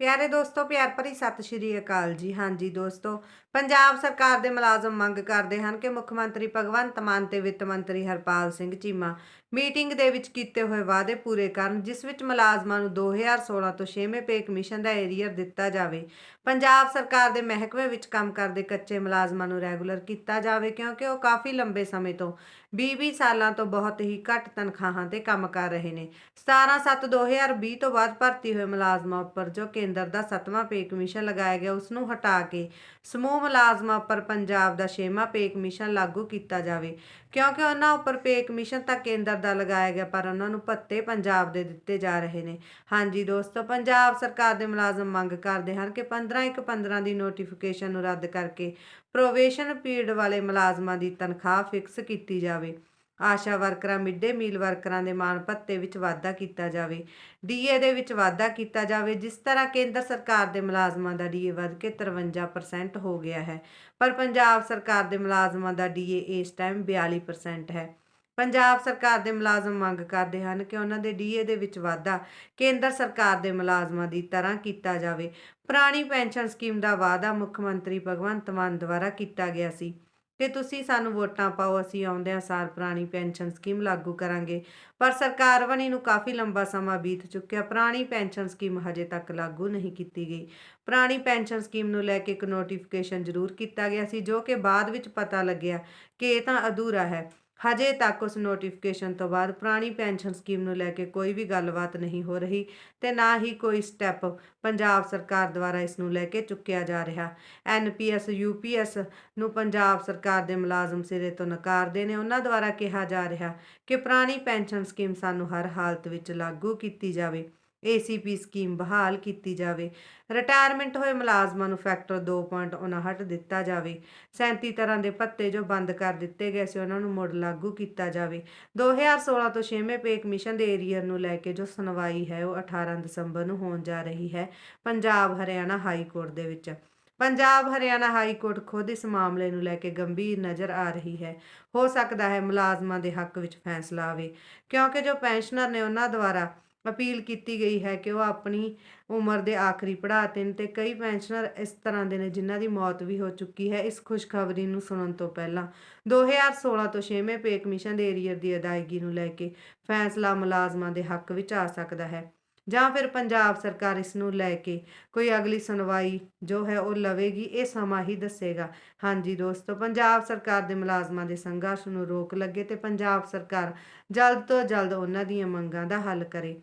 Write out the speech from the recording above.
ਪਿਆਰੇ ਦੋਸਤੋ, ਪਿਆਰ ਭਰੀ ਸਤਿ ਸ਼੍ਰੀ ਅਕਾਲ ਜੀ। ਹਾਂਜੀ ਦੋਸਤੋ, ਪੰਜਾਬ ਸਰਕਾਰ ਦੇ ਮੁਲਾਜ਼ਮ ਮੰਗ ਕਰਦੇ ਹਨ ਕਿ ਮੁੱਖ ਮੰਤਰੀ ਭਗਵੰਤ ਮਾਨ ਤੇ ਵਿੱਤ ਮੰਤਰੀ ਹਰਪਾਲ ਸਿੰਘ ਚੀਮਾ ਮੀਟਿੰਗ ਦੇ ਵਿੱਚ ਕੀਤੇ ਹੋਏ ਵਾਅਦੇ ਪੂਰੇ ਕਰਨ, ਜਿਸ ਵਿੱਚ ਮੁਲਾਜ਼ਮਾਂ ਨੂੰ 2016 ਤੋਂ 6ਵੇਂ ਪੇ ਕਮਿਸ਼ਨ ਦਾ ਏਰੀਅਰ ਦਿੱਤਾ ਜਾਵੇ। ਪੰਜਾਬ ਸਰਕਾਰ ਦੇ ਮਹਿਕਮੇ ਵਿੱਚ ਕੰਮ ਕਰਦੇ ਕੱਚੇ ਮੁਲਾਜ਼ਮਾਂ ਨੂੰ ਰੈਗੂਲਰ ਕੀਤਾ ਜਾਵੇ, ਕਿਉਂਕਿ ਉਹ ਕਾਫੀ ਲੰਬੇ ਸਮੇਂ ਤੋਂ 20-20 ਸਾਲਾਂ ਤੋਂ ਬਹੁਤ ਹੀ ਘੱਟ ਤਨਖਾਹਾਂ ਤੇ ਕੰਮ ਕਰ ਰਹੇ ਨੇ। 17/7/2020 ਤੋਂ ਬਾਅਦ ਭਰਤੀ ਹੋਏ ਮੁਲਾਜ਼ਮਾਂ ਉੱਪਰ ਜੋ ਕੇਂਦਰ ਦਾ 7ਵਾਂ ਪੇ ਕਮਿਸ਼ਨ ਲਗਾਇਆ ਗਿਆ, ਉਸ ਨੂੰ ਹਟਾ ਕੇ ਸਮੂਹ ਮੁਲਾਜ਼ਮਾਂ ਉੱਪਰ ਪੰਜਾਬ ਦਾ 6ਵਾਂ ਪੇ ਕਮਿਸ਼ਨ ਲਾਗੂ ਕੀਤਾ ਜਾਵੇ। ਕਿਉਂਕਿ ਉਹਨਾਂ ਉੱਪਰ ਪੇ ਕਮਿਸ਼ਨ ਤਾਂ ਕੇਂਦਰ ਦਾ ਲਗਾਇਆ ਗਿਆ, ਪਰ ਉਹਨਾਂ ਨੂੰ ਭੱਤੇ ਪੰਜਾਬ ਦੇ ਦਿੱਤੇ ਜਾ ਰਹੇ ਨੇ। ਹਾਂਜੀ ਦੋਸਤੋ, ਪੰਜਾਬ ਸਰਕਾਰ ਦੇ ਮੁਲਾਜ਼ਮ ਮੰਗ ਕਰਦੇ ਹਨ ਕਿ 15 ਇੱਕ 15 ਦੀ ਨੋਟੀਫਿਕੇਸ਼ਨ ਨੂੰ ਰੱਦ ਕਰਕੇ ਪ੍ਰੋਵੇਸ਼ਨ ਪੀਰੀਅਡ ਵਾਲੇ ਮੁਲਾਜ਼ਮਾਂ ਦੀ ਤਨਖਾਹ ਫਿਕਸ ਕੀਤੀ ਜਾਵੇ। ਆਸ਼ਾ ਵਰਕਰਾਂ ਮਿੱਡੇ ਮੀਲ ਵਰਕਰਾਂ ਦੇ ਮਾਣ ਭੱਤੇ ਵਿੱਚ ਵਾਧਾ ਕੀਤਾ ਜਾਵੇ। ਡੀਏ ਦੇ ਵਿੱਚ ਵਾਧਾ ਕੀਤਾ ਜਾਵੇ, ਜਿਸ ਤਰ੍ਹਾਂ ਕੇਂਦਰ ਸਰਕਾਰ ਦੇ ਮੁਲਾਜ਼ਮਾਂ ਦਾ ਡੀਏ ਵੱਧ ਕੇ 53% ਹੋ ਗਿਆ ਹੈ। ਪਰ ਪੰਜਾਬ ਸਰਕਾਰ ਦੇ ਮੁਲਾਜ਼ਮਾਂ ਦਾ ਡੀਏ ਇਸ ਟਾਈਮ 42% ਹੈ। ਪੰਜਾਬ ਸਰਕਾਰ ਦੇ ਮੁਲਾਜ਼ਮ ਮੰਗ ਕਰਦੇ ਹਨ ਕਿ ਉਹਨਾਂ ਦੇ ਡੀਏ ਦੇ ਵਿੱਚ ਵਾਧਾ ਕੇਂਦਰ ਸਰਕਾਰ ਦੇ ਮੁਲਾਜ਼ਮਾਂ ਦੀ ਤਰ੍ਹਾਂ ਕੀਤਾ ਜਾਵੇ। ਪੁਰਾਣੀ ਪੈਨਸ਼ਨ ਸਕੀਮ ਦਾ ਵਾਅਦਾ ਮੁੱਖ ਮੰਤਰੀ ਭਗਵੰਤ ਮਾਨ ਦੁਆਰਾ ਕੀਤਾ ਗਿਆ ਸੀ। ਕਿ ਤੁਸੀਂ ਸਾਨੂੰ ਵੋਟਾਂ ਪਾਓ, ਅਸੀਂ ਆਉਂਦਿਆਂ ਸਾਰ ਪੁਰਾਣੀ ਪੈਨਸ਼ਨ ਸਕੀਮ ਲਾਗੂ ਕਰਾਂਗੇ। ਪਰ ਸਰਕਾਰ ਬਣੀ ਨੂੰ ਕਾਫੀ ਲੰਬਾ ਸਮਾਂ ਬੀਤ ਚੁੱਕਿਆ, ਪੁਰਾਣੀ ਪੈਨਸ਼ਨ ਸਕੀਮ ਹਜੇ ਤੱਕ ਲਾਗੂ ਨਹੀਂ ਕੀਤੀ ਗਈ। ਪੁਰਾਣੀ ਪੈਨਸ਼ਨ ਸਕੀਮ ਨੂੰ ਲੈ ਕੇ ਇੱਕ ਨੋਟੀਫਿਕੇਸ਼ਨ ਜ਼ਰੂਰ ਕੀਤਾ ਗਿਆ ਸੀ, ਜੋ ਕਿ ਬਾਅਦ ਵਿੱਚ ਪਤਾ ਲੱਗਿਆ ਕਿ ਇਹ ਤਾਂ ਅਧੂਰਾ ਹੈ। ਹਜੇ ਤੱਕ ਉਸ ਨੋਟੀਫਿਕੇਸ਼ਨ ਤੋਂ ਬਾਅਦ ਪੁਰਾਣੀ ਪੈਨਸ਼ਨ ਸਕੀਮ ਨੂੰ ਲੈ ਕੇ ਕੋਈ ਵੀ ਗੱਲਬਾਤ ਨਹੀਂ ਹੋ ਰਹੀ ਤੇ ਨਾ ਹੀ ਕੋਈ ਸਟੈਪ ਪੰਜਾਬ ਸਰਕਾਰ ਦੁਆਰਾ ਇਸ ਨੂੰ ਲੈ ਕੇ ਚੁੱਕਿਆ ਜਾ ਰਿਹਾ। ਐਨਪੀਐਸ ਯੂਪੀਐਸ ਨੂੰ ਪੰਜਾਬ ਸਰਕਾਰ ਦੇ ਮੁਲਾਜ਼ਮ ਸਿਰੇ ਤੋਂ ਨਕਾਰਦੇ ਨੇ। ਉਹਨਾਂ ਦੁਆਰਾ ਕਿਹਾ ਜਾ ਰਿਹਾ ਕਿ ਪੁਰਾਣੀ ਪੈਨਸ਼ਨ ਸਕੀਮ ਸਾਨੂੰ ਹਰ ਹਾਲਤ ਵਿੱਚ ਲਾਗੂ ਕੀਤੀ ਜਾਵੇ। ਏਸੀਪੀ ਸਕੀਮ ਬਹਾਲ ਕੀਤੀ ਜਾਵੇ। ਰਿਟਾਇਰਮੈਂਟ ਹੋਏ ਮੁਲਾਜ਼ਮਾਂ ਨੂੰ ਫੈਕਟਰ 2.59 ਦਿੱਤਾ ਜਾਵੇ। 37 ਤਰ੍ਹਾਂ ਦੇ ਭੱਤੇ ਜੋ ਬੰਦ ਕਰ ਦਿੱਤੇ ਗਏ ਸੀ ਉਹਨਾਂ ਨੂੰ ਮੁੜ ਲਾਗੂ ਕੀਤਾ ਜਾਵੇ। 2016 ਤੋਂ 6ਵੇਂ ਪੇ ਕਮਿਸ਼ਨ ਦੇ ਏਰੀਅਰ ਨੂੰ ਲੈ ਕੇ ਜੋ ਸੁਣਵਾਈ ਹੈ, ਉਹ 18 ਦਸੰਬਰ ਨੂੰ ਹੋਣ ਜਾ ਰਹੀ ਹੈ, ਪੰਜਾਬ ਹਰਿਆਣਾ ਹਾਈ ਕੋਰਟ ਦੇ ਵਿੱਚ। ਪੰਜਾਬ ਹਰਿਆਣਾ ਹਾਈ ਕੋਰਟ ਖੁਦ ਇਸ ਮਾਮਲੇ ਨੂੰ ਲੈ ਕੇ ਗੰਭੀਰ ਨਜ਼ਰ ਆ ਰਹੀ ਹੈ। ਹੋ ਸਕਦਾ ਹੈ ਮੁਲਾਜ਼ਮਾਂ ਦੇ ਹੱਕ ਵਿੱਚ ਫੈਸਲਾ ਆਵੇ, ਕਿਉਂਕਿ ਜੋ ਪੈਨਸ਼ਨਰ ਨੇ ਉਹਨਾਂ ਦੁਆਰਾ ਅਪੀਲ ਕੀਤੀ ਗਈ ਹੈ ਕਿ ਉਹ ਆਪਣੀ ਉਮਰ ਦੇ ਆਖਰੀ ਪੜਾਅ ਨੇ ਤੇ ਕਈ ਪੈਨਸ਼ਨਰ ਇਸ ਤਰ੍ਹਾਂ ਦੇ ਨੇ ਜਿਨ੍ਹਾਂ ਦੀ ਮੌਤ ਵੀ ਹੋ ਚੁੱਕੀ ਹੈ। ਇਸ ਖੁਸ਼ਖਬਰੀ ਨੂੰ ਸੁਣਨ ਤੋਂ ਪਹਿਲਾਂ 2016 ਤੋਂ 6ਵੇਂ ਪੇ ਕਮਿਸ਼ਨ ਦੇ ਏਰੀਅਰ ਦੀ ਅਦਾਇਗੀ ਨੂੰ ਲੈ ਕੇ ਫੈਸਲਾ ਮੁਲਾਜ਼ਮਾਂ ਦੇ ਹੱਕ ਵਿੱਚ ਆ ਸਕਦਾ ਹੈ। ਜਾਂ ਫਿਰ ਪੰਜਾਬ ਸਰਕਾਰ ਇਸ ਨੂੰ ਲੈ ਕੇ ਕੋਈ ਅਗਲੀ ਸੁਣਵਾਈ ਜੋ ਹੈ ਉਹ ਲਵੇਗੀ, ਇਹ ਸਮਾਂ ਹੀ ਦੱਸੇਗਾ। ਹਾਂਜੀ ਦੋਸਤੋ, ਪੰਜਾਬ ਸਰਕਾਰ ਦੇ ਮੁਲਾਜ਼ਮਾਂ ਦੇ ਸੰਘਰਸ਼ ਨੂੰ ਰੋਕ ਲੱਗੇ ਤੇ ਪੰਜਾਬ ਸਰਕਾਰ ਜਲਦ ਤੋਂ ਜਲਦ ਉਹਨਾਂ ਦੀਆਂ ਮੰਗਾਂ ਦਾ ਹੱਲ ਕਰੇ।